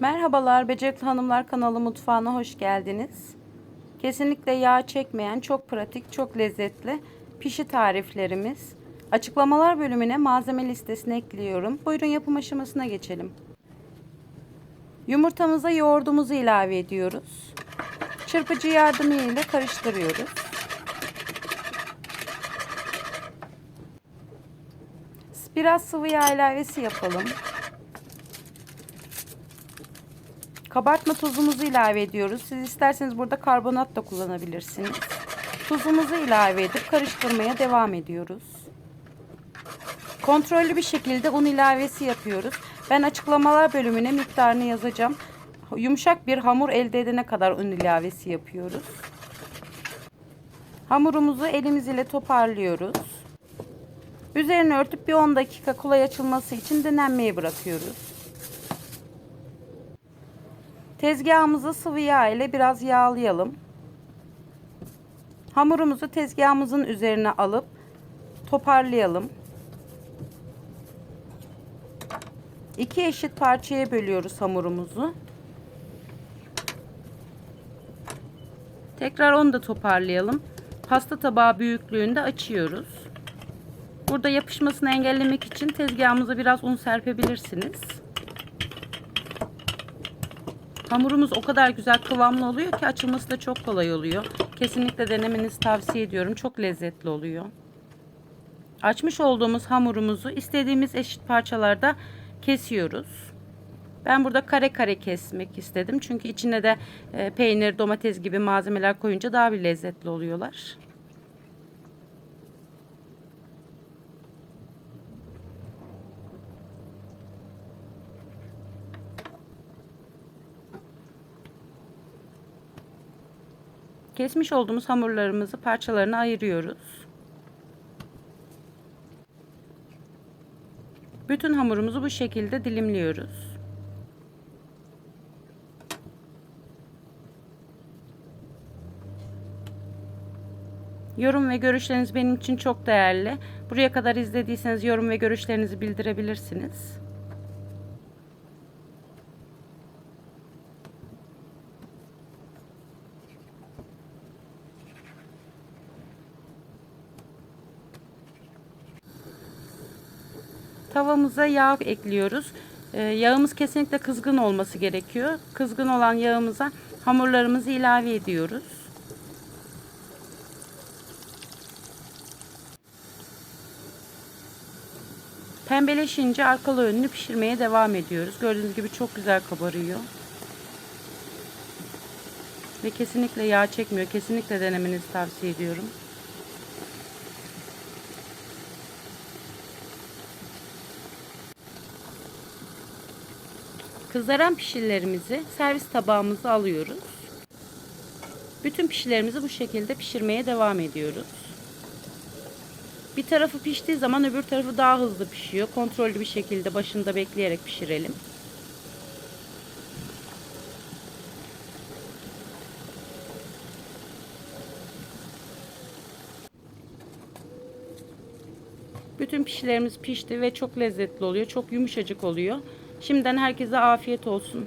Merhabalar Becerikli Hanımlar kanalı mutfağına hoş geldiniz. Kesinlikle yağ çekmeyen, çok pratik, çok lezzetli pişi tariflerimiz. Açıklamalar bölümüne malzeme listesini ekliyorum. Buyurun yapım aşamasına geçelim. Yumurtamıza yoğurdumuzu ilave ediyoruz. Çırpıcı yardımıyla karıştırıyoruz. Biraz sıvı yağ ilavesi yapalım. Kabartma tozumuzu ilave ediyoruz. Siz isterseniz burada karbonat da kullanabilirsiniz. Tuzumuzu ilave edip karıştırmaya devam ediyoruz. Kontrollü bir şekilde un ilavesi yapıyoruz. Ben açıklamalar bölümüne miktarını yazacağım. Yumuşak bir hamur elde edene kadar un ilavesi yapıyoruz. Hamurumuzu elimiz ile toparlıyoruz. Üzerini örtüp bir 10 dakika kolay açılması için dinlenmeye bırakıyoruz. Tezgahımızı sıvı yağ ile biraz yağlayalım. Hamurumuzu tezgahımızın üzerine alıp toparlayalım. İki eşit parçaya bölüyoruz hamurumuzu. Tekrar onu da toparlayalım. Pasta tabağı büyüklüğünde açıyoruz. Burada yapışmasını engellemek için tezgahımıza biraz un serpebilirsiniz. Hamurumuz o kadar güzel kıvamlı oluyor ki açılması da çok kolay oluyor. Kesinlikle denemenizi tavsiye ediyorum. Çok lezzetli oluyor. Açmış olduğumuz hamurumuzu istediğimiz eşit parçalarda kesiyoruz. Ben burada kare kare kesmek istedim. Çünkü içine de e, peynir, domates gibi malzemeler koyunca daha bir lezzetli oluyorlar. Kesmiş olduğumuz hamurlarımızı parçalarına ayırıyoruz. Bütün hamurumuzu bu şekilde dilimliyoruz. Yorum ve görüşleriniz benim için çok değerli. Buraya kadar izlediyseniz yorum ve görüşlerinizi bildirebilirsiniz. Tavamıza yağ ekliyoruz. Ee, yağımız kesinlikle kızgın olması gerekiyor. Kızgın olan yağımıza hamurlarımızı ilave ediyoruz. Pembeleşince arkalı önlü pişirmeye devam ediyoruz. Gördüğünüz gibi çok güzel kabarıyor. Ve kesinlikle yağ çekmiyor. Kesinlikle denemenizi tavsiye ediyorum. Kızaran pişilerimizi servis tabağımıza alıyoruz. Bütün pişilerimizi bu şekilde pişirmeye devam ediyoruz. Bir tarafı piştiği zaman öbür tarafı daha hızlı pişiyor. Kontrollü bir şekilde başında bekleyerek pişirelim. Bütün pişilerimiz pişti ve çok lezzetli oluyor. Çok yumuşacık oluyor. Şimdiden herkese afiyet olsun.